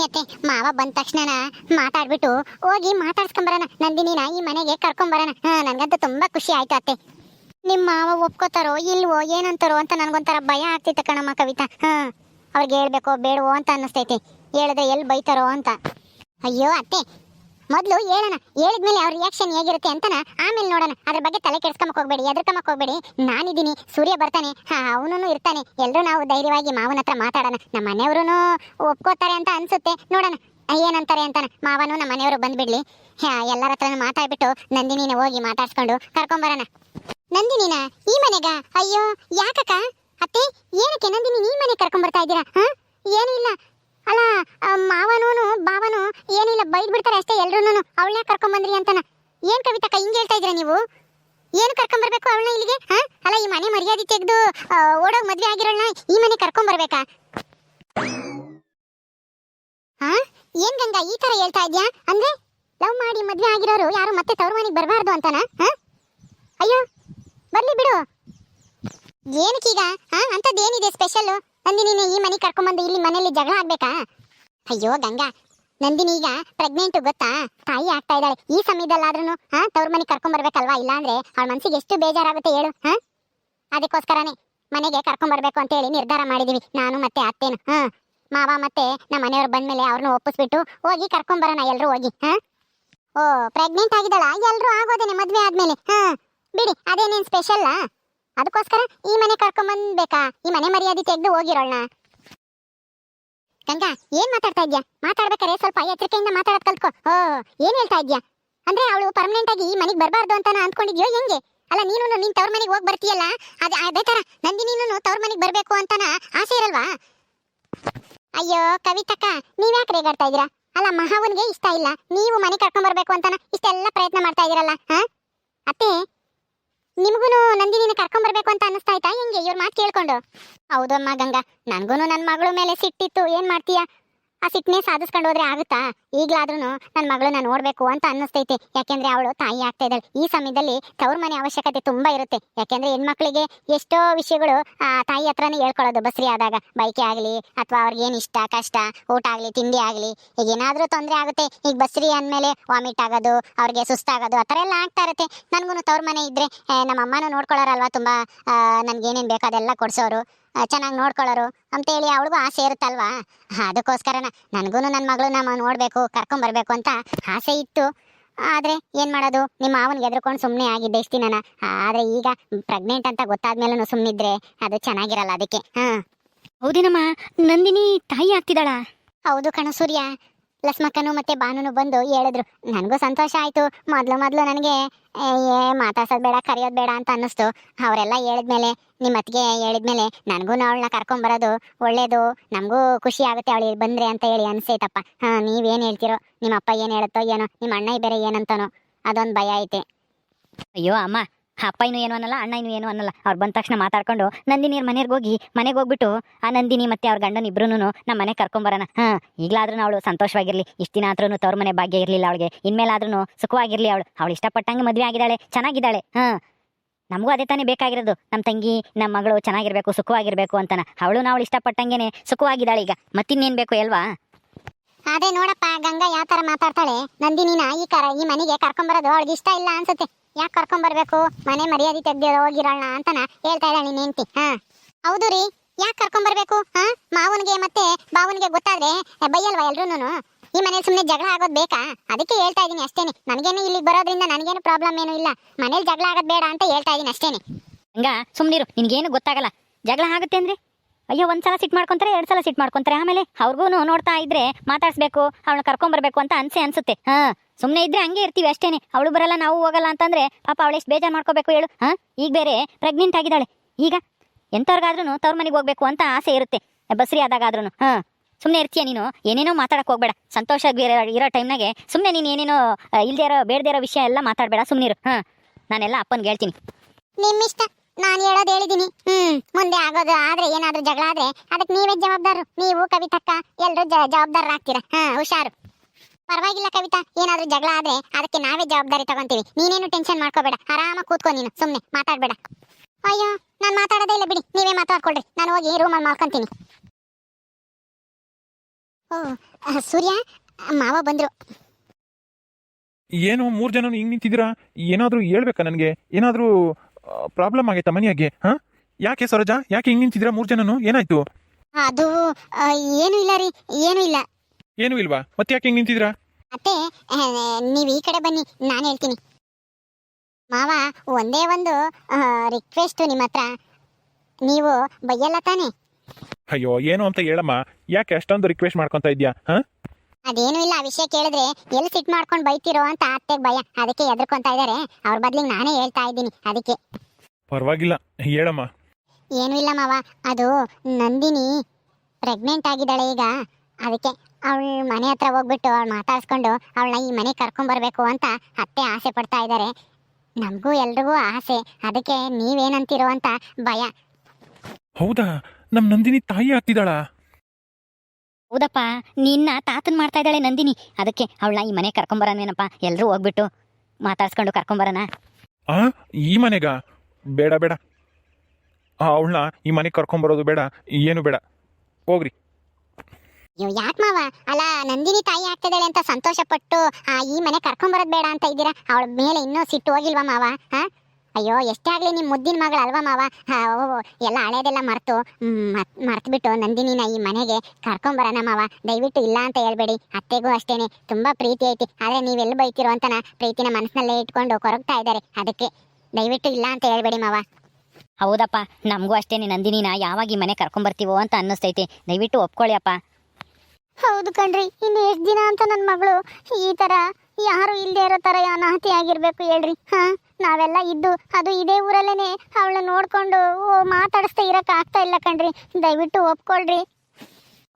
ಅತ್ತೆ, ಮಾವ ಬಂದ ತಕ್ಷಣ ಮಾತಾಡ್ಬಿಟ್ಟು ಹೋಗಿ ಮಾತಾಡ್ಸ್ಕೊಂಬರೋಣ. ನಂದಿನಿನ ಈ ಮನೆಗೆ ಕರ್ಕೊಂಬರೋಣ. ನನ್ಗಂತೂ ತುಂಬಾ ಖುಷಿ ಆಯ್ತು ಅತ್ತೆ. ನಿಮ್ಮ ಮಾವ ಒಪ್ಕೋತಾರೋ ಇಲ್ವೋ ಏನಂತಾರೋ ಅಂತ ನನ್ಗೊಂಥರ ಭಯ ಆಗ್ತಿತ್ತು ಕಣಮ್ಮ ಕವಿತಾ. ಹಾ, ಅವ್ರಿಗೆ ಹೇಳ್ಬೇಕೋ ಬೇಡವೋ ಅಂತ ಅನ್ನಿಸ್ತೈತಿ. ಹೇಳಿದ್ರೆ ಎಲ್ಲಿ ಬೈತಾರೋ ಅಂತ. ಅಯ್ಯೋ ಅತ್ತೆ ಮೊದಲು ಹೇಳೋಣ, ಹೇಳಿದ್ಮೇಲೆ ಅವ್ರ ರಿಯಾಕ್ಷನ್ ಹೇಗಿರುತ್ತೆ ಅಂತನ ಆಮೇಲೆ ನೋಡೋಣ. ಅದ್ರ ಬಗ್ಗೆ ತಲೆ ಕೆಡ್ಸ್ಕೊಂಬಕ್ ಹೋಗ್ಬೇಡಿ, ಎದ್ರಕಮಕ್ ಹೋಗ್ಬೇಡಿ. ನಾನಿದ್ದೀನಿ, ಸೂರ್ಯ ಬರ್ತಾನೆ. ಹಾ ಅವನು ಇರ್ತಾನೆ. ಎಲ್ಲರೂ ನಾವು ಧೈರ್ಯವಾಗಿ ಮಾವನ ಹತ್ರ ಮಾತಾಡೋಣ. ನಮ್ಮ ಮನೆಯವ್ರೂ ಒಪ್ಕೋತಾರೆ ಅಂತ ಅನ್ಸುತ್ತೆ. ನೋಡೋಣ, ಏನಂತಾರೆ ಅಂತಾನೆ. ಮಾವನು ನಮ್ಮ ಮನೆಯವರು ಬಂದ್ಬಿಡ್ಲಿ. ಹಾ, ಎಲ್ಲರ ಹತ್ರನೂ ಮಾತಾಡ್ಬಿಟ್ಟು ನಂದಿನಿನ ಹೋಗಿ ಮಾತಾಡ್ಸ್ಕೊಂಡು ಕರ್ಕೊಂಬರೋಣ. ನಂದಿನಿನ, ಈ ಮನೆಗ? ಅಯ್ಯೋ, ಯಾಕಕ್ಕ? ಅತ್ತೆ, ಏನಕ್ಕೆ ನಂದಿನಿ ಈ ಮನೆ ಕರ್ಕೊಂಬರ್ತಾ ಇದ್ದೀರಾ? ಹಾ? ಏನೂ ಇಲ್ಲ ಅಲ್ಲ ಮಾವನೂನು ಏನಿಲ್ಲ ಬೈದ್ ಬಿಡ್ತಾರೆ ಅಷ್ಟೇ ಎಲ್ರೂನು ಅವಳನ್ನ ಕರ್ಕೊಂಡ್ ಬಂದ್ರಿ ಅಂತಾನ. ಏನ್ ಕವಿತಕ್ಕ, ಹಿಂಗ್ ಹೇಳ್ತಾ ಇದ್ರಾ ನೀವು? ಏನು ಕರ್ಕೊಂಡ್ ಬರ್ಬೇಕು ಅವಳನ್ನ ಇಲ್ಲಿಗೆ? ಹಾ? ಅಲ್ಲ, ಈ ಮನೆ ಮರ್ಯಾದೆ ತೆಗೆದು ಓಡೋಗ್ ಮದ್ವೆ ಆಗಿರೋಣ ಈ ಮನೆ ಕರ್ಕೊಂಡ್ ಬರ್ಬೇಕಾ ಹಾ? ಏನ್ ಗಂಗಾ, ಈ ತರ ಹೇಳ್ತಾ ಇದ್ಯಾ? ಅಂದ್ರೆ, ಲವ್ ಮಾಡಿ ಮದ್ವೆ ಆಗಿರೋರು ಯಾರು ಮತ್ತೆ ತವ್ರ ಮನೆಗೆ ಬರಬಾರ್ದು ಅಂತಾನ? ಹಾ? ಅಯ್ಯೋ, ಬರ್ಲಿ ಬಿಡು. ಏನಕ್ಕೀಗ ಹಾ? ಸ್ಪೆಷಲ್ ನಂದಿನಿ ಈ ಮನೆ ಕರ್ಕೊಂಬಂದು ಇಲ್ಲಿ ಮನೆಯಲ್ಲಿ ಜಗಳ ಆಗ್ಬೇಕಾ? ಅಯ್ಯೋ ಗಂಗಾ ನಂದಿನಿ ಈಗ ಪ್ರೆಗ್ನೆಂಟ್ ಗೊತ್ತಾ? ತಾಯಿ ಆಗ್ತಾ ಇದ್ದಾಳೆ. ಈ ಸಮಯದಲ್ಲಾದ್ರೂ ಹಾ, ತವ್ರ ಮನೆ ಕರ್ಕೊಂಬರ್ಬೇಕಲ್ವಾ ಇಲ್ಲಾಂದ್ರೆ ಅವಳ ಮನ್ಸಿಗೆ ಎಷ್ಟು ಬೇಜಾರಾಗುತ್ತೆ ಹೇಳು, ಹಾ? ಅದಕ್ಕೋಸ್ಕರನೇ ಮನೆಗೆ ಕರ್ಕೊಂಬರ್ಬೇಕು ಅಂತ ಹೇಳಿ ನಿರ್ಧಾರ ಮಾಡಿದೀವಿ. ನಾನು ಮತ್ತೆ ಅತ್ತೇನು, ಹಾ? ಮಾವ ಮತ್ತೆ ನಮ್ಮ ಮನೆಯವ್ರು ಬಂದ್ಮೇಲೆ ಅವ್ರನ್ನ ಒಪ್ಪಿಸ್ಬಿಟ್ಟು ಹೋಗಿ ಕರ್ಕೊಂಬರೋಣ ಎಲ್ಲರೂ ಹೋಗಿ, ಹಾ? ಓ ಪ್ರೆಗ್ನೆಂಟ್ ಆಗಿದ್ದಾಳ? ಎಲ್ಲರೂ ಆಗೋದೇನೆ ಮದ್ವೆ ಆದ್ಮೇಲೆ, ಹಾ? ಬಿಡಿ, ಅದೇನೇನ್ ಸ್ಪೆಷಲ್ ಅದಕ್ಕೋಸ್ಕರ ಈ ಮನೆ ಕರ್ಕೊಂಬಂದ್ಬೇಕಾ ಈ ಮನೆ ಮರ್ಯಾದೆ ತೆಗೆದು ಹೋಗಿರೋಳ್ನ? ಗಂಗಾ, ಏನ್ ಮಾತಾಡ್ತಾ ಇದ್ಯಾ? ಮಾತಾಡ್ಬೇಕಾರೆ ಸ್ವಲ್ಪ ಎಚ್ಚರಿಕೆಯಿಂದ ಮಾತಾಡೋದ್ ಕಲ್ತ್ಕೋ. ಓ, ಏನ್ ಹೇಳ್ತಾ ಇದ್ಯಾ? ಅಂದ್ರೆ ಅವಳು ಪರ್ಮನೆಂಟ್ ಆಗಿ ಈ ಮನೆಗೆ ಬರಬಾರ್ದು ಅಂತ ಅಂದ್ಕೊಂಡಿದ್ಯೋ ಹೆಂಗೆ? ಅಲ್ಲ ನೀನು ನಿನ್ ತವ್ರ ಮನೆಗೆ ಹೋಗಿ ಬರ್ತೀಯಲ್ಲ? ಅದೇ ಅದೇ ತರ ನಂದಿನೀನು ತವ್ರ ಮನೆಗೆ ಬರ್ಬೇಕು ಅಂತನ ಆಸೆ ಇರಲ್ವಾ? ಅಯ್ಯೋ, ಕವಿತಕ್ಕ, ನೀವ್ಯಾಕೆ ರೇಗಾಡ್ತಾ ಇದೀರಾ ಅಲ್ಲ, ಮಹಾವನ್ಗೆ ಇಷ್ಟ ಇಲ್ಲ. ನೀವು ಮನೆ ಕರ್ಕೊಂಡ್ ಬರ್ಬೇಕು ಅಂತಾನ ಇಷ್ಟೆಲ್ಲ ಪ್ರಯತ್ನ ಮಾಡ್ತಾ ಇದೀರಲ್ಲ ಹಾ? ಅತ್ತೆ ನಿಮ್ಗೂನು ನಂದಿನಿನ ಕರ್ಕೊಂಡ್ ಬರ್ಬೇಕು ಅಂತ ಅನಿಸ್ತಾ ಆಯ್ತಾ ಹೆಂಗೆ? ಇವ್ರ ಮಾತು ಕೇಳ್ಕೊಂಡು. ಹೌದಮ್ಮ ಗಂಗಾ. ನನ್ಗೂನು ನನ್ನ ಮಗಳ ಮೇಲೆ ಸಿಟ್ಟಿತ್ತು. ಏನು ಮಾಡ್ತೀಯ? ಆ ಸಿಟ್ನೇ ಸಾಧಿಸ್ಕೊಂಡು ಹೋದ್ರೆ ಆಗುತ್ತಾ? ಈಗಲಾದ್ರೂ ನನ್ನ ಮಗಳನ್ನ ನೋಡ್ಬೇಕು ಅಂತ ಅನ್ನಿಸ್ತೈತೆ. ಯಾಕೆಂದ್ರೆ ಅವಳು ತಾಯಿ ಆಗ್ತಾ ಇದ್ದಾಳೆ. ಈ ಸಮಯದಲ್ಲಿ ತವ್ರ ಮನೆ ಅವಶ್ಯಕತೆ ತುಂಬಾ ಇರುತ್ತೆ. ಯಾಕೆಂದ್ರೆ ಹೆಣ್ಮಕ್ಳಿಗೆ ಎಷ್ಟೋ ವಿಷಯಗಳು ತಾಯಿ ಹತ್ರನೇ ಹೇಳ್ಕೊಳ್ಳೋದು ಬಸ್ರಿ ಆದಾಗ. ಬೈಕೆ ಆಗ್ಲಿ ಅಥವಾ ಅವ್ರಿಗೆ ಏನ್ ಇಷ್ಟ ಕಷ್ಟ ಊಟ ಆಗ್ಲಿ ತಿಂಡಿ ಆಗ್ಲಿ ಈಗ ಏನಾದರೂ ತೊಂದರೆ ಆಗುತ್ತೆ. ಈಗ ಬಸ್ರಿ ಅಂದ್ಮೇಲೆ ವಾಮಿಟ್ ಆಗೋದು ಅವ್ರಿಗೆ ಸುಸ್ತಾಗೋದು ಆ ಥರ ಎಲ್ಲ ಆಗ್ತಾ ಇರುತ್ತೆ. ನನಗೂ ತವ್ರ ಮನೆ ಇದ್ರೆ ಆ, ನಮ್ಮ ಅಮ್ಮನೂ ನೋಡ್ಕೊಳ್ಳೋರಲ್ವಾ ತುಂಬಾ? ನನ್ಗೆ ಏನೇನ್ ಬೇಕೋ ಅದೆಲ್ಲ ಕೊಡ್ಸೋರು. ಚೆನ್ನಾಗಿ ನೋಡ್ಕೊಳ್ಳೋರು ಅಂತೇಳಿ ಅವಳಿಗೂ ಆಸೆ ಇರುತ್ತಲ್ವಾ? ಅದಕ್ಕೋಸ್ಕರನ ನನಗೂ ನನ್ನ ಮಗಳು ನಮ್ಮ ನೋಡಬೇಕು ಕರ್ಕೊಂಬರ್ಬೇಕು ಅಂತ ಆಸೆ ಇತ್ತು. ಆದರೆ ಏನು ಮಾಡೋದು? ನಿಮ್ಮ ಮಾವನ್ಗೆ ಎದ್ರುಕೊಂಡು ಸುಮ್ಮನೆ ಆಗಿದ್ದೆ ಇಷ್ಟು ನಾನು ಆದರೆ ಈಗ ಪ್ರೆಗ್ನೆಂಟ್ ಅಂತ ಗೊತ್ತಾದ್ಮೇಲೂ ಸುಮ್ಮನಿದ್ರೆ ಅದು ಚೆನ್ನಾಗಿರಲ್ಲ ಅದಕ್ಕೆ. ಹಾಂ. ಹೌದೇನಮ್ಮ ನಂದಿನಿ ತಾಯಿ ಆಗ್ತಿದ್ದಾಳ? ಹೌದು ಕಣ ಸೂರ್ಯ. ಲಸ್ಮಕ್ಕನು ಮತ್ತೆ ಬಾನುನು ಬಂದು ಹೇಳಿದ್ರು, ನನಗೂ ಸಂತೋಷ ಆಯಿತು. ಮೊದಲು ಮೊದಲು ನನಗೆ, ಏ ಮಾತಾಡ್ಸೋದು ಬೇಡ, ಕರೆಯೋದು ಬೇಡ ಅಂತ ಅನ್ನಿಸ್ತು. ಅವರೆಲ್ಲ ಹೇಳಿದ್ಮೇಲೆ ನಿಮ್ಮ ಅತ್ತಿಗೆ ಹೇಳಿದ್ಮೇಲೆ, ನನಗೂ ಅವಳನ್ನ ಕರ್ಕೊಂಬರೋದು ಒಳ್ಳೇದು. ನಮಗೂ ಖುಷಿ ಆಗುತ್ತೆ ಅವಳು ಬಂದ್ರೆ ಅಂತ ಹೇಳಿ ಅನಿಸೈತಪ್ಪ. ಹಾ, ನೀವೇನು ಹೇಳ್ತಿರೋ? ನಿಮ್ಮ ಅಪ್ಪ ಏನು ಹೇಳುತ್ತೋ ಏನೋ? ನಿಮ್ಮ ಅಣ್ಣ ಬೇರೆ ಏನಂತಾನೋ? ಅದೊಂದು ಭಯ ಐತೆ. ಅಯ್ಯೋ, ಅಮ್ಮ ಅಪ್ಪ ಇನ್ನು ಏನು ಅನ್ನಲ್ಲ ಅಣ್ಣ ಇನ್ನು ಏನು ಅನ್ನಲ್ಲ. ಅವ್ರು ಬಂದ ತಕ್ಷಣ ಮಾತಾಡ್ಕೊಂಡು, ನಂದಿನಿ ಮನೆಗೆ ಹೋಗಿ, ಮನೆಗೆ ಹೋಗ್ಬಿಟ್ಟು, ಆ ನಂದಿನಿ ಮತ್ತೆ ಅವ್ರ ಗಂಡನ ಇಬ್ರು ನಮ್ಮ ಮನೆ ಕರ್ಕೊಂಬರೋಣ. ಹಾ, ಈಗಲಾದ್ರೂ ಅವಳು ಸಂತೋಷವಾಗಿರಲಿ. ಇಷ್ಟು ದಿನ ಆದ್ರೂ ತವ್ರ ಮನೆ ಭಾಗ್ಯ ಇರಲಿಲ್ಲ ಅವಳಿಗೆ. ಇನ್ಮೇಲಾದ್ರೂ ಸುಖವಾಗಿರಲಿ ಅವಳು. ಅವಳು ಇಷ್ಟಪಟ್ಟಂಗೆ ಮದುವೆ ಆಗಿದ್ದಾಳೆ, ಚೆನ್ನಾಗಿದ್ದಾಳೆ. ಹಾ, ನಮಗೂ ಅದೇ ತಾನೇ ಬೇಕಾಗಿರೋದು. ನಮ್ಮ ತಂಗಿ ನಮ್ಮ ಮಗಳು ಚೆನ್ನಾಗಿರಬೇಕು, ಸುಖವಾಗಿರಬೇಕು ಅಂತನ. ಅವಳು ನಾವು ಇಷ್ಟಪಟ್ಟಂಗೆನೆ ಸುಖವಾಗಿದ್ದಾಳೆ ಈಗ. ಮತ್ತಿನ್ನೇನು ಬೇಕು ಅಲ್ವಾ? ಅದೇ ನೋಡಪ್ಪ, ಗಂಗಾ ಯಾವ ಥರ ಮಾತಾಡ್ತಾಳೆ. ನಂದಿನಿನ ಈ ಕರ, ಈ ಮನೆಗೆ ಕರ್ಕೊಂಬರೋದು ಅವಳಿಗೆ ಇಷ್ಟ ಇಲ್ಲ ಅನ್ಸುತ್ತೆ. ಯಾಕೆ ಕರ್ಕೊಂಬರ್ಬೇಕು? ಮನೆ ಮರ್ಯಾದೆ ತೆಗ್ದಿರೋ ಹೋಗಿರೋಣ ಅಂತನ ಹೇಳ್ತಾ ಇದ್ದಾಳೆ ನಿನ್ ಹೆಂಡತಿ, ಹಾ? ಹೌದು ರೀ. ಯಾಕೆ ಕರ್ಕೊಂಬರ್ಬೇಕು, ಹಾ? ಮಾವನಿಗೆ ಮತ್ತೆ ಬಾವನಿಗೆ ಗೊತ್ತಾದ್ರೆ ಬೈಯಲ್ವಾ ಎಲ್ರೂನು ಈ ಮನೇಲಿ ಸುಮ್ಮನೆ ಜಗಳ ಆಗೋದು ಬೇಕಾ? ಅದಕ್ಕೆ ಹೇಳ್ತಾ ಇದ್ದೀನಿ ಅಷ್ಟೇನೆ. ನನಗೇನು ಇಲ್ಲಿಗೆ ಬರೋದ್ರಿಂದ ನನಗೇನು ಪ್ರಾಬ್ಲಮ್ ಏನೂ ಇಲ್ಲ. ಮನೇಲಿ ಜಗಳ ಆಗೋದು ಬೇಡ ಅಂತ ಹೇಳ್ತಾ ಇದೀನಿ ಅಷ್ಟೇನೆ. ಹಂಗ ಸುಮ್ಮನಿರು ನಿನಗೇನು ಗೊತ್ತಾಗಲ್ಲ. ಜಗಳ ಆಗುತ್ತೆ ಅಂದ್ರೆ? ಅಯ್ಯೋ, ಒಂದ್ಸಲ ಸಿಟ್ ಮಾಡ್ಕೊಂತಾರೆ ಎರಡ್ ಸಲ ಸಿಟ್ ಮಾಡ್ಕೊಂತಾರೆ. ಆಮೇಲೆ ಅವ್ರಿಗೂ ನೋಡ್ತಾ ಇದ್ರೆ ಮಾತಾಡ್ಸ್ಬೇಕು, ಅವಳನ್ನ ಕರ್ಕೊಂಬರ್ಬೇಕು ಅಂತ ಅನ್ಸೆ ಅನ್ಸುತ್ತೆ. ಹಾ ಸುಮ್ಮನೆ ಇದ್ರೆ ಹಂಗೆ ಇರ್ತೀವಿ ಅಷ್ಟೇನೆ. ಅವಳು ಬರಲ್ಲ, ನಾವು ಹೋಗಲ್ಲ ಅಂತಂದ್ರೆ ಪಾಪ ಅವಳು ಎಷ್ಟು ಬೇಜಾರು ಮಾಡ್ಕೋಬೇಕು ಹೇಳು. ಹಾ, ಈಗ ಬೇರೆ ಪ್ರೆಗ್ನೆಂಟ್ ಆಗಿದ್ದಾಳೆ. ಈಗ ಎಂಥವ್ರಿಗಾದ್ರೂ ತವ್ರ ಮನೆಗೆ ಹೋಗ್ಬೇಕು ಅಂತ ಆಸೆ ಇರುತ್ತೆ. ಬಸ್ರಿ ಆದಾಗಾದ್ರೂ ಹಾ ಸುಮ್ಮನೆ ಇರ್ತೀಯ ನೀನು? ಏನೇನೋ ಮಾತಾಡಕ್ ಹೋಗ್ಬೇಡ. ಸಂತೋಷ ಇರೋ ಟೈಮ್ ಟೈಮ್ನಾಗೆ ಸುಮ್ಮನೆ ನೀನು ಏನೇನೋ, ಇಲ್ದೇ ಇರೋ, ಬೇಡದೇ ಇರೋ ವಿಷಯ ಎಲ್ಲ ಮಾತಾಡಬೇಡ. ಸುಮ್ಮನಿರು ಹಾ, ನಾನೆಲ್ಲ ಅಪ್ಪನಿಗೆ ಹೇಳ್ತೀನಿ. ನಿಮ್ಮಿಷ್ಟ. ನಾನು ಹೇಳೋದು ಹೇಳಿದೀನಿ. ಹ್ಮ್, ಮುಂದೆ ಆಗೋದು ಆದ್ರೆ, ಏನಾದ್ರೂ ಜಗಳ ಆದ್ರೆ ಅದಕ್ಕೆ ನೀವೇ ಜವಾಬ್ದಾರು. ನೀವು ಕವಿತಕ್ಕ ಎಲ್ರು ಜವಾಬ್ದಾರರಾಗ್ತೀರಾ. ಹಾ, ಹುಷಾರು. ಪರವಾಗಿಲ್ಲ ಕವಿತಾ, ಏನಾದ್ರೂ ಜಗಳ ಆದ್ರೆ ಅದಕ್ಕೆ ನಾವೇ ಜವಾಬ್ದಾರಿ ತಗೊಂತೀವಿ. ನೀನೇನು ಟೆನ್ಷನ್ ಮಾಡ್ಕೋಬೇಡ. ಆರಾಮಾಗಿ ಕೂತ್ಕೋ ನೀನು. ಸುಮ್ನೆ, ಮಾತಾಡ್ಬೇಡ. ಅಯ್ಯೋ, ನಾನು ಮಾತಾಡೋದೇ ಇಲ್ಲ ಬಿಡಿ. ನೀವೇ ಮಾತಾಡ್ಕೊಳ್ರಿ. ನಾನು ಹೋಗಿ ರೂಮಲ್ಲಿ ಮಾಡ್ಕೊಂತೀನಿ ಓ, ಸೂರ್ಯ, ಮಾವ ಬಂದ್ರು. ಏನು, ಮೂರು ಜನ ಹಿಂಗ್ ನಿಂತಿದ್ದೀರಾ? ಏನಾದ್ರೂ ಹೇಳ್ಬೇಕಾ ನನಗೆ? ಏನಾದರೂ ಪ್ರಾಬ್ಲಮ್ ಆಗೈತಾ ಮನೆಯಾಗೆ ಹಾ? ಯಾಕೆ ಸರೋಜ? ಯಾಕೆ ಹಿಂಗ್ ನಿಂತಿದ್ರ ಮೂರ್ ಜನನು? ಏನಾಯ್ತು? ಅದು ಆ, ಏನು ಇಲ್ಲ ರೀ ಏನು ಇಲ್ಲ. ಏನು ಇಲ್ವಾ? ಮತ್ತೆ ಯಾಕೆ ಹಿಂಗ್ ನಿಂತಿದ್ರ ಅತ್ತೆ ಆ, ನೀವ್ ಈ ಕಡೆ ಬನ್ನಿ ನಾನು ಹೇಳ್ತೀನಿ. ಮಾವ ಒಂದೇ ಒಂದು ರಿಕ್ವೆಸ್ಟ್ ನಿಮ್ಮ ಹತ್ರ. ನೀವು ಬೈಯಲ್ಲ ತಾನೆ? ಅಯ್ಯೋ ಏನು ಅಂತ ಹೇಳಮ್ಮ. ಯಾಕೆ ಅಷ್ಟೊಂದು ರಿಕ್ವೆಸ್ಟ್ ಮಾಡ್ಕೊಂತ ಇದ್ಯಾ ಹಾಂ? ಅದೇನು ಇಲ್ಲ ಆ ವಿಷಯ ಕೇಳಿದ್ರೆ ಎಲ್ಲಿ ಸಿಟ್ ಮಾಡ್ಕೊಂಡು ಬೈತಿರೋ ಅಂತ ಅತ್ತೆಗೆ ಭಯ. ಅದಕ್ಕೆ ಎದ್ರಕೊಂತ ಇದ್ದಾರೆ ಅವ್ರ ಬದ್ಲಿಗೆ ನಾನೇ ಹೇಳ್ತಾ ಇದ್ದೀನಿ ಅದಕ್ಕೆ. ಪರವಾಗಿಲ್ಲ ಹೇಳಮ್ಮ. ಏನೂ ಇಲ್ಲ ಮಾವ ಅದು ನಂದಿನಿ ಪ್ರೆಗ್ನೆಂಟ್ ಆಗಿದ್ದಾಳೆ ಈಗ. ಅದಕ್ಕೆ ಅವಳ ಮನೆ ಹತ್ರ ಹೋಗ್ಬಿಟ್ಟು ಅವಳು ಮಾತಾಡ್ಸ್ಕೊಂಡು ಅವಳನ್ನ ಈ ಮನೆಗೆ ಕರ್ಕೊಂಬರ್ಬೇಕು ಅಂತ ಅತ್ತೆ ಆಸೆ ಪಡ್ತಾ ಇದ್ದಾರೆ ನಮಗೂ ಎಲ್ರಿಗೂ ಆಸೆ ಅದಕ್ಕೆ ನೀವೇನಂತೀರೋ ಅಂತ ಭಯ. ಹೌದಾ? ನಮ್ಮ ನಂದಿನಿ ತಾಯಿ ಆಗ್ತಿದ್ದಾಳಾ? ಹೌದಪ್ಪ ನಿನ್ನ ತಾತನ್ ಮಾಡ್ತಾ ಇದ್ದಾಳೆ ನಂದಿನಿ. ಅದಕ್ಕೆ ಅವಳ ಈ ಮನೆ ಕರ್ಕೊಂಬರನೇನಪ್ಪ? ಎಲ್ಲರೂ ಹೋಗ್ಬಿಟ್ಟು ಮಾತಾಡ್ಸ್ಕೊಂಡು ಕರ್ಕೊಂಬರನ ಆ ಈ ಮನೆಗ? ಬೇಡ ಬೇಡ. ಅವಳನ್ನ ಈ ಮನೆಗೆ ಕರ್ಕೊಂಬರೋದು ಬೇಡ ಏನು ಬೇಡ. ಹೋಗ್ರಿ. ಅಯ್ಯೋ ಯಾಕೆ ಮಾವ? ಅಲ್ಲ ನಂದಿನಿ ತಾಯಿ ಆಗ್ತಿದ್ದಾಳೆ ಅಂತ ಸಂತೋಷ ಪಟ್ಟು ಆ, ಈ ಮನೆ ಕರ್ಕೊಂಬರೋದು ಬೇಡ ಅಂತ ಇದ್ದೀರಾ? ಅವಳ ಮೇಲೆ ಇನ್ನೂ ಸಿಟ್ಟು ಹೋಗಿಲ್ವಾ ಮಾವ? ಹಾ ಅಯ್ಯೋ ಎಷ್ಟೇ ಆಗಲಿ ನಿಮ್ಮ ಮುದ್ದಿನ ಮಗಳು ಅಲ್ವಾ ಮಾವ? ಎಲ್ಲ ಹಳೇದೆಲ್ಲ ಮರೆತು. ಬಿಟ್ಟು ನಂದಿನಿನ ಈ ಮನೆಗೆ ಕರ್ಕೊಂಬರೋಣ ಮಾವ. ದಯವಿಟ್ಟು ಇಲ್ಲ ಅಂತ ಹೇಳ್ಬೇಡಿ. ಅತ್ತೆಗೂ ಅಷ್ಟೇನೆ. ತುಂಬಾ ಪ್ರೀತಿ ಐತಿ. ಆದರೆ ನೀವೆಲ್ಲಿ ಬೈತಿರೋ ಅಂತನ ಪ್ರೀತಿನ ಮನಸ್ಸಿನಲ್ಲೇ ಇಟ್ಕೊಂಡು ಕೊರಗ್ತಾ ಇದ್ದಾರೆ. ಅದಕ್ಕೆ ದಯವಿಟ್ಟು ಇಲ್ಲ ಅಂತ ಹೇಳ್ಬೇಡಿ ಮಾವ. ಹೌದಪ್ಪ. ನಮಗೂ ಅಷ್ಟೇನೆ ನಂದಿನಿನ ಯಾವಾಗ ಈ ಮನೆ ಕರ್ಕೊಂಬರ್ತೀವೋ ಅಂತ ಅನ್ನಿಸ್ತೈತಿ. ದಯವಿಟ್ಟು ಒಪ್ಕೊಳ್ಳಿ ಅಪ್ಪ ಹೌದು ಕಣ್ರಿ. ಇನ್ನು ಎಷ್ಟು ದಿನ ಅಂತ ನನ್ನ ಮಗಳು ಈ ತರ ಯಾರು ಇಲ್ಲದೆ ಇರೋ ತರ ಅನಾಹುತಿ ಆಗಿರ್ಬೇಕು ಹೇಳ್ರಿ, ಹಾ? ನಾವೆಲ್ಲ ಇದ್ದು ಅದು ಇದೇ ಊರಲ್ಲೇನೆ ಅವಳನ್ನ ನೋಡ್ಕೊಂಡು ಓ, ಮಾತಾಡಿಸ್ತಾ ಇರಕ್ ಆಗ್ತಾ ಇಲ್ಲ ಕಣ್ರಿ. ದಯವಿಟ್ಟು ಒಪ್ಕೊಳ್ರಿ.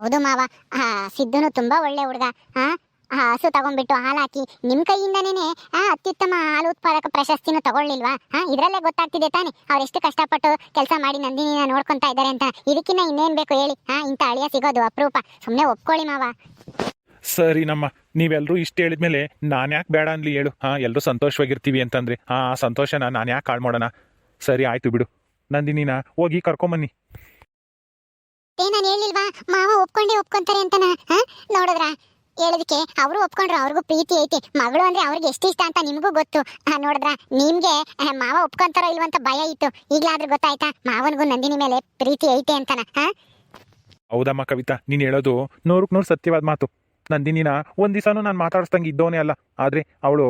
ಹೌದು ಮಾವ, ಆ, ಸಿದ್ದುನು ತುಂಬಾ ಒಳ್ಳೆ ಹುಡುಗ ಹಾ ಹಸು ತಗೊಂಡ್ಬಿಟ್ಟು ಹಾಲು ಹಾಕಿ ನಿಮ್ ಕೈಯಿಂದನೇ ಅತ್ಯುತ್ತಮ ಹಾಲು ಉತ್ಪಾದಕ ಪ್ರಶಸ್ತಿನೂ ತಗೊಳ್ಳಿಲ್ವಾ? ಹಾ, ಇದ್ರಲ್ಲೇ ಗೊತ್ತಾಗ್ತಿದೆ ತಾನೆ, ಅವ್ರು ಎಷ್ಟು ಕಷ್ಟಪಟ್ಟು ಕೆಲಸ ಮಾಡಿ ನಂದಿನಿನ ನೋಡ್ಕೊಂತ ಇದ್ದಾರೆ ಅಂತ. ಇದಕ್ಕಿನ್ನ ಇನ್ನೇನ್ ಬೇಕು ಹೇಳಿ ಹಾ ಇಂಥ ಅಳಿಯ ಸಿಗೋದು ಅಪರೂಪ. ಸುಮ್ಮನೆ ಒಪ್ಕೊಳ್ಳಿ ಮಾವ. ಸರಿ ನಮ್ಮ ನೀವೆಲ್ಲರೂ ಇಷ್ಟು ಹೇಳಿದ್ಮೇಲೆ ನಾನು ಯಾಕೆ ಬೇಡ ಅನ್ಲಿ ಹೇಳು. ಹಾಂ ಎಲ್ಲರೂ ಸಂತೋಷವಾಗಿರ್ತೀವಿ ಅಂತಂದ್ರೆ. ಹಾಂ ಆ ಸಂತೋಷನ ನಾನು ಯಾಕೆ ಕಾಳು ಮಾಡೋಣ? ಸರಿ ಆಯ್ತು ಬಿಡು. ನಂದಿನಿನ ಹೋಗಿ ಕರ್ಕೊಂಬನ್ನಿ. ಏ ನಾನು ಹೇಳಿಲ್ವಾ ಮಾವ ಒಪ್ಕೊಂಡೇ ಒಪ್ಕೊಂತಾರೆ ಅಂತನ? ಹಾ ನೋಡಿದ್ರ? ಹೇಳೋದಕ್ಕೆ ಅವರು ಒಪ್ಕೊಂಡ್ರು ಅವ್ರಿಗೂ ಪ್ರೀತಿ ಐತಿ. ಮಗಳು ಅಂದ್ರೆ ಅವ್ರಿಗೆ ಎಷ್ಟು ಇಷ್ಟ ಅಂತ ನಿಮಗೂ ಗೊತ್ತು. ನೋಡಿದ್ರ? ನಿಮ್ಗೆ ಮಾವ ಒಪ್ಕೊಂತಾರೋ ಇಲ್ವಂತ ಭಯ ಇತ್ತು. ಈಗಲಾದ್ರೂ ಗೊತ್ತಾಯ್ತಾ? ಮಾವನಿಗೂ ನಂದಿನಿ ಮೇಲೆ ಪ್ರೀತಿ ಐತೆ ಅಂತನ? ಹಾ? ಹೌದಮ್ಮ ಕವಿತಾ ನೀನು ಹೇಳೋದು ನೂರಕ್ಕೆ ನೂರು ಸತ್ಯವಾದ ಮಾತು. ನಂದಿನಿನ ಒಂದು ದಿವಸನೂ ನಾನು ಮಾತಾಡಿಸ್ದಂಗೆ ಇದ್ದವನೇ ಅಲ್ಲ. ಆದರೆ ಅವಳು,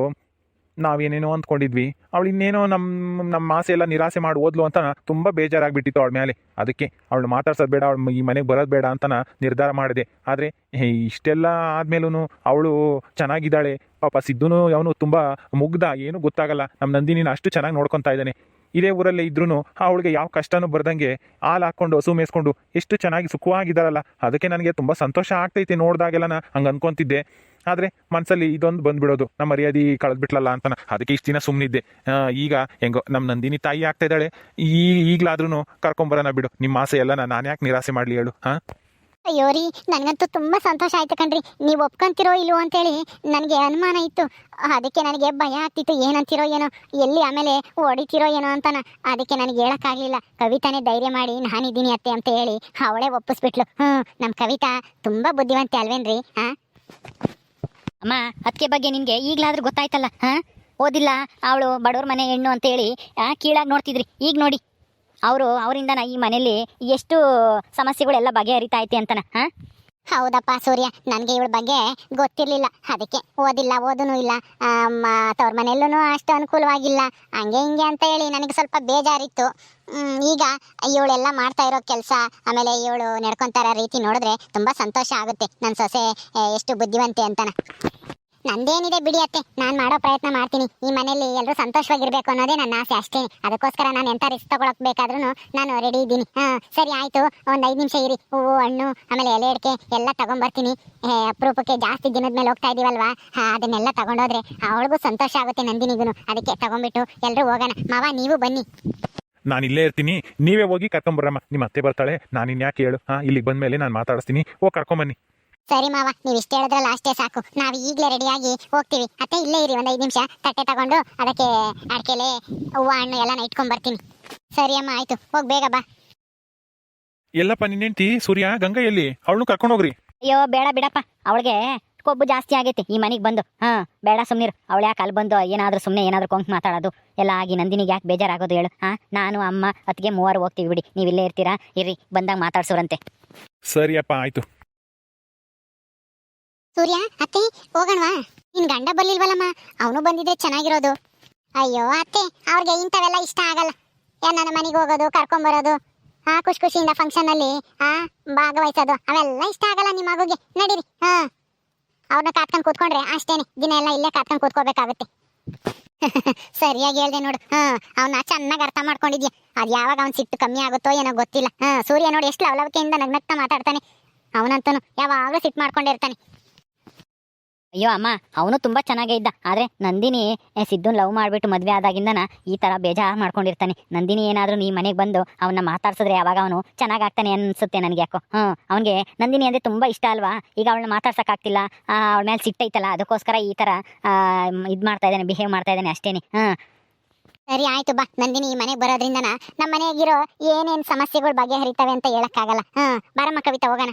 ನಾವೇನೇನೋ ಅಂದ್ಕೊಂಡಿದ್ವಿ. ಅವಳು ಇನ್ನೇನೋ ನಮ್ಮ ನಮ್ಮ ಆಸೆ ಎಲ್ಲ ನಿರಾಸೆ ಮಾಡಿ ಓದ್ಲು ಅಂತ ತುಂಬ ಬೇಜಾರಾಗಿಬಿಟ್ಟಿತ್ತು ಅವಳ ಮೇಲೆ ಅದಕ್ಕೆ ಅವಳು ಮಾತಾಡ್ಸೋದು ಬೇಡ, ಅವಳು ಈ ಮನೆಗೆ ಬರೋದು ಬೇಡ ಅಂತ ನಿರ್ಧಾರ ಮಾಡಿದೆ. ಆದರೆ ಇಷ್ಟೆಲ್ಲ ಆದ್ಮೇಲೂ ಅವಳು ಚೆನ್ನಾಗಿದ್ದಾಳೆ. ಪಾಪ ಸಿದ್ದುನು ಅವನು ತುಂಬ ಮುಗ್ಧ. ಏನೂ ಗೊತ್ತಾಗಲ್ಲ. ನಮ್ಮ ನಂದಿನಿನ ಅಷ್ಟು ಚೆನ್ನಾಗಿ ನೋಡ್ಕೊತಾ ಇದ್ದಾನೆ. ಇದೇ ಊರಲ್ಲೇ ಇದ್ರೂ ಅವಳಿಗೆ ಯಾವ ಕಷ್ಟನೂ ಬರ್ದಂಗೆ ಹಾಲು ಹಾಕ್ಕೊಂಡು, ಹಸು ಮೇಸ್ಕೊಂಡು ಎಷ್ಟು ಚೆನ್ನಾಗಿ ಸುಖವಾಗಿದ್ದಾರಲ್ಲ ಅದಕ್ಕೆ ನನಗೆ ತುಂಬ ಸಂತೋಷ ಆಗ್ತೈತಿ ನೋಡಿದಾಗೆಲ್ಲ ನಾ ಹಂಗೆ ಅನ್ಕೊಂತಿದ್ದೆ. ಆದರೆ ಮನಸ್ಸಲ್ಲಿ ಇದೊಂದು ಬಂದ್ಬಿಡೋದು. ನಮ್ಮ ಮರ್ಯಾದೆ ಕಳೆದ್ಬಿಟ್ಲಲ್ಲ ಅಂತ ಅದಕ್ಕೆ ಇಷ್ಟು ದಿನ ಸುಮ್ಮನಿದ್ದೆ ಈಗ ಹೆಂಗೋ ನಮ್ಮ ನಂದಿನಿ ತಾಯಿ ಆಗ್ತಾ ಇದ್ದಾಳೆ. ಈ ಈಗಲಾದ್ರೂ ಕರ್ಕೊಂಬರೋಣ ಬಿಡು. ನಿಮ್ಮ ಆಸೆ ಎಲ್ಲ ನಾನು ಯಾಕೆ ನಿರಾಸೆ ಮಾಡಲಿ ಹೇಳು, ಹಾಂ? ಅಯ್ಯೋ ರೀ, ನನಗಂತೂ ತುಂಬ ಸಂತೋಷ ಆಯ್ತು ಕಣ್ರಿ. ನೀವು ಒಪ್ಕೊಂತಿರೋ ಇಲ್ವೋ ಅಂತೇಳಿ ನನಗೆ ಅನುಮಾನ ಇತ್ತು. ಅದಕ್ಕೆ ನನಗೆ ಭಯ ಆಗ್ತಿತ್ತು, ಏನಂತಿರೋ ಏನೋ, ಎಲ್ಲಿ ಆಮೇಲೆ ಹೊಡಿತಿರೋ ಏನೋ ಅಂತನ. ಅದಕ್ಕೆ ನನಗೆ ಹೇಳೋಕ್ಕಾಗಲಿಲ್ಲ. ಕವಿತಾನೇ ಧೈರ್ಯ ಮಾಡಿ, ನಾನಿದ್ದೀನಿ ಅತ್ತೆ ಅಂತ ಹೇಳಿ ಅವಳೇ ಒಪ್ಪಿಸ್ಬಿಟ್ಲು. ಹ್ಞೂ ನಮ್ಮ ಕವಿತಾ ತುಂಬಾ ಬುದ್ಧಿವಂತೆ ಅಲ್ವೇನ್ರಿ, ಹಾಂ? ಅಮ್ಮ ಅದಕ್ಕೆ ಬಗ್ಗೆ ನಿಮಗೆ ಈಗಲಾದ್ರೂ ಗೊತ್ತಾಯ್ತಲ್ಲ, ಹಾಂ? ಓದಿಲ್ಲ, ಅವಳು ಬಡವ್ರ ಮನೆ ಹೆಣ್ಣು ಅಂತೇಳಿ ಆ, ಕೀಳಾಗಿ ನೋಡ್ತಿದ್ರಿ. ಈಗ ನೋಡಿ. ಅವರು ಅವರಿಂದನ ಈ ಮನೇಲಿ ಎಷ್ಟು ಸಮಸ್ಯೆಗಳೆಲ್ಲ ಬಗೆಹರಿತಾ ಐತೆ ಅಂತನ, ಹಾ? ಹೌದಪ್ಪ ಸೂರ್ಯ, ನನಗೆ ಇವಳ ಬಗ್ಗೆ ಗೊತ್ತಿರಲಿಲ್ಲ. ಅದಕ್ಕೆ ಓದಿಲ್ಲ ಓದೂ ಇಲ್ಲ. ತವ್ರ ಮನೆಯಲ್ಲೂ ಅಷ್ಟು ಅನುಕೂಲವಾಗಿಲ್ಲ. ಹಂಗೆ ಹಿಂಗೆ ಅಂತ ಹೇಳಿ ನನಗೆ ಸ್ವಲ್ಪ ಬೇಜಾರಿತ್ತು. ಈಗ ಇವಳೆಲ್ಲ ಮಾಡ್ತಾ ಇರೋ ಕೆಲಸ, ಆಮೇಲೆ ಇವಳು ನಡ್ಕೊತಾರ ರೀತಿ ನೋಡಿದ್ರೆ ತುಂಬಾ ಸಂತೋಷ ಆಗುತ್ತೆ. ನನ್ನ ಸೊಸೆ ಎಷ್ಟು ಬುದ್ಧಿವಂತೆ ಅಂತನ. ನಂದೇನಿದೆ ಬಿಡಿ ಅತ್ತೆ. ನಾನು ಮಾಡೋ ಪ್ರಯತ್ನ ಮಾಡ್ತೀನಿ. ಈ ಮನೆಯಲ್ಲಿ ಎಲ್ಲರೂ ಸಂತೋಷವಾಗಿರ್ಬೇಕು ಅನ್ನೋದೇ ನನ್ನ ಆಸೆ ಅಷ್ಟೇ. ಅದಕ್ಕೋಸ್ಕರ ನಾನು ಎಂಥ ರಿಸ್ಕ್ ತಗೊಳಕ್ ಬೇಕಾದ್ರೂ ನಾನು ರೆಡಿ ಇದ್ದೀನಿ. ಹಾಂ ಸರಿ ಆಯಿತು. ಒಂದು ಐದು ನಿಮಿಷ ಇರಿ. ಹೂವು ಹಣ್ಣು ಆಮೇಲೆ ಎಲೆ ಅಡಿಕೆ ಎಲ್ಲ ತಗೊಂಡ್ಬರ್ತೀನಿ ಅಪರೂಪಕ್ಕೆ ಜಾಸ್ತಿ ದಿನದ ಮೇಲೆ ಹೋಗ್ತಾ ಇದೀವಲ್ವಾ? ಹಾ, ಅದನ್ನೆಲ್ಲ ತಗೊಂಡೋದ್ರೆ ಅವಳಿಗೂ ಸಂತೋಷ ಆಗುತ್ತೆ ನಂದಿನಿಗೂ ಅದಕ್ಕೆ ತಗೊಂಡ್ಬಿಟ್ಟು ಎಲ್ಲರೂ ಹೋಗೋಣ. ಮಾವ ನೀವು ಬನ್ನಿ. ನಾನು ಇಲ್ಲೇ ಇರ್ತೀನಿ. ನೀವೇ ಹೋಗಿ ಕರ್ಕೊಂಬರಮ್ಮ ನಿಮ್ಮ ಅತ್ತೆ ಬರ್ತಾಳೆ. ನಾನು ಇನ್ಯಾಕೆ ಹೇಳು. ಹಾಂ ಇಲ್ಲಿಗೆ ಬಂದಮೇಲೆ ನಾನು ಮಾತಾಡಿಸ್ತೀನಿ. ಹೋಗಿ ಕರ್ಕೊಂಬನ್ನಿ ಸರಿ ಮಾವ ನೀವು ಇಷ್ಟ ಹೇಳಿದ್ರಲ್ಲ ಅಷ್ಟೇ ಸಾಕು. ನಾವು ಈಗಲೇ ರೆಡಿಯಾಗಿ ಹೋಗ್ತೀವಿ. ಅತ್ತೆ ಇಲ್ಲೇ ಇರಿ ಒಂದು ಐದು ನಿಮಿಷ. ತಟ್ಟೆ ತಗೊಂಡು ಅದಕ್ಕೆ ಅಡಿಕೆಲೆ ಹೂವು ಹಣ್ಣು ಎಲ್ಲ ಇಟ್ಕೊಂಡ್ ಬರ್ತೀನಿ. ಸರಿ ಅಮ್ಮ ಆಯ್ತು. ಹೋಗಿ ಬೇಗ ಬಾ. ಎಲ್ಲಪ್ಪ ನಿನ್ನೆಂಟಿ ಸೂರ್ಯ ಗಂಗಾ ಎಲ್ಲಿ? ಅವಳನ್ನು ಕರ್ಕೊಂಡು ಹೋಗ್ರಿ. ಅಯ್ಯೋ ಬೇಡ ಬಿಡಪ್ಪ. ಅವಳಿಗೆ ಕೊಬ್ಬು ಜಾಸ್ತಿ ಆಗೈತೆ ಈ ಮನೆಗೆ ಬಂದು. ಹಾ ಬೇಡ ಸುಮ್ನಿರು. ಅವಳು ಯಾಕೆ ಅಲ್ಲಿ ಬಂದು ಏನಾದ್ರೂ ಸುಮ್ಮನೆ ಏನಾದ್ರೂ ಕೊಂಕ್ ಮಾತಾಡೋದು? ಎಲ್ಲ ಆಗಿ ನಂದಿನಿಗೆ ಯಾಕೆ ಬೇಜಾರಾಗೋದು ಹೇಳು? ಹಾ ನಾನು ಅಮ್ಮ ಅತ್ತಿಗೆ ಮೂವರು ಹೋಗ್ತೀವಿ ಬಿಡಿ. ನೀವು ಇಲ್ಲೇ ಇರ್ತೀರಾ? ಇರ್ರಿ ಬಂದಾಗ ಮಾತಾಡ್ಸೋರಂತೆ. ಸರಿಯಪ್ಪ ಆಯ್ತು. ಸೂರ್ಯ, ಅತ್ತೆ, ಹೋಗಣವಾ? ನಿನ್ ಗಂಡ ಬರ್ಲಿಲ್ವಲ್ಲಮ್ಮ? ಅವನು ಬಂದಿದ್ರೆ ಚೆನ್ನಾಗಿರೋದು. ಅಯ್ಯೋ, ಅತ್ತೆ, ಅವ್ರಿಗೆ ಇಂಥವೆಲ್ಲ ಇಷ್ಟ ಆಗಲ್ಲ. ಏ ನನ್ನ ಮನೆಗೆ ಹೋಗೋದು ಕರ್ಕೊಂಬರೋದು ಹಾ ಖುಷಿ ಖುಷಿಯಿಂದ ಫಂಕ್ಷನ್ ಅಲ್ಲಿ ಹಾ ಭಾಗವಹಿಸೋದು, ಅವೆಲ್ಲ ಇಷ್ಟ ಆಗಲ್ಲ ನಿಮ್ಮ ಮಗುಗೆ. ನಡೀರಿ, ಹಾ. ಅವ್ರನ್ನ ಕಾತ್ಕೊಂಡು ಕೂತ್ಕೊಂಡ್ರೆ ಅಷ್ಟೇನೆ, ದಿನ ಎಲ್ಲ ಇಲ್ಲೇ ಕಾತ್ಕೊಂಡು ಕೂತ್ಕೋಬೇಕಾಗುತ್ತೆ. ಸರಿಯಾಗಿ ಹೇಳ್ದೆ ನೋಡು, ಹಾ ಅವನ್ನ ಚೆನ್ನಾಗಿ ಅರ್ಥ ಮಾಡ್ಕೊಂಡಿದ್ಯಾ? ಅದ್ ಯಾವಾಗ ಅವ್ನ್ ಸಿಟ್ಟು ಕಮ್ಮಿ ಆಗುತ್ತೋ ಏನೋ ಗೊತ್ತಿಲ್ಲ. ಹಾ, ಸೂರ್ಯ ನೋಡಿ, ಎಷ್ಟು ಲವಲವಿಕೆಯಿಂದ ನಗ್ನಗ್ತಾ ಮಾತಾಡ್ತಾನೆ. ಅವನಂತನು ಯಾವಾಗಲೂ ಸಿಟ್ಟು ಮಾಡ್ಕೊಂಡಿರ್ತಾನೆ ಅಯ್ಯೋ ಅಮ್ಮ, ಅವನು ತುಂಬಾ ಚೆನ್ನಾಗೇ ಇದ್ದ. ಆದ್ರೆ ನಂದಿನಿ ಸಿದ್ದು ಲವ್ ಮಾಡ್ಬಿಟ್ಟು ಮದ್ವೆ ಆದಾಗಿಂದನ ಈ ತರ ಬೇಜಾರು ಮಾಡ್ಕೊಂಡಿರ್ತಾನೆ. ನಂದಿನಿ ಏನಾದ್ರೂ ನೀ ಮನೆಗೆ ಬಂದು ಅವನ್ನ ಮಾತಾಡ್ಸಿದ್ರೆ ಯಾವಾಗ ಅವನು ಚೆನ್ನಾಗಾಗ್ತಾನೆ ಅನ್ಸುತ್ತೆ ನನಗೆ ಯಾಕೋ. ಹ್ಮ್, ಅವನಿಗೆ ನಂದಿನಿ ಅಂದ್ರೆ ತುಂಬಾ ಇಷ್ಟ ಅಲ್ವಾ? ಈಗ ಅವಳನ್ನ ಮಾತಾಡ್ಸಕ್ಕಾಗ್ತಿಲ್ಲ. ಅವಳ ಮೇಲೆ ಸಿಟ್ಟೈತಲ್ಲ, ಅದಕ್ಕೋಸ್ಕರ ಈ ತರ ಇದು ಮಾಡ್ತಾ ಇದ್ದಾನೆ, ಬಿಹೇವ್ ಮಾಡ್ತಾ ಇದ್ದಾನೆ ಅಷ್ಟೇನೆ. ಹ್ಮ್. ಸರಿ, ಆಯ್ತು, ಬಾ. ನಂದಿನಿ ಈ ಮನೆಗೆ ಬರೋದ್ರಿಂದನ ನಮ್ಮ ಮನೆಗಿರೋ ಏನೇನ್ ಸಮಸ್ಯೆಗಳು ಬಗೆಹರಿತವೆ ಅಂತ ಹೇಳಕ್ಕಾಗಲ್ಲ. ಹಾ ಬಾರಮ್ಮ ಕವಿತಾ, ಹೋಗೋಣ.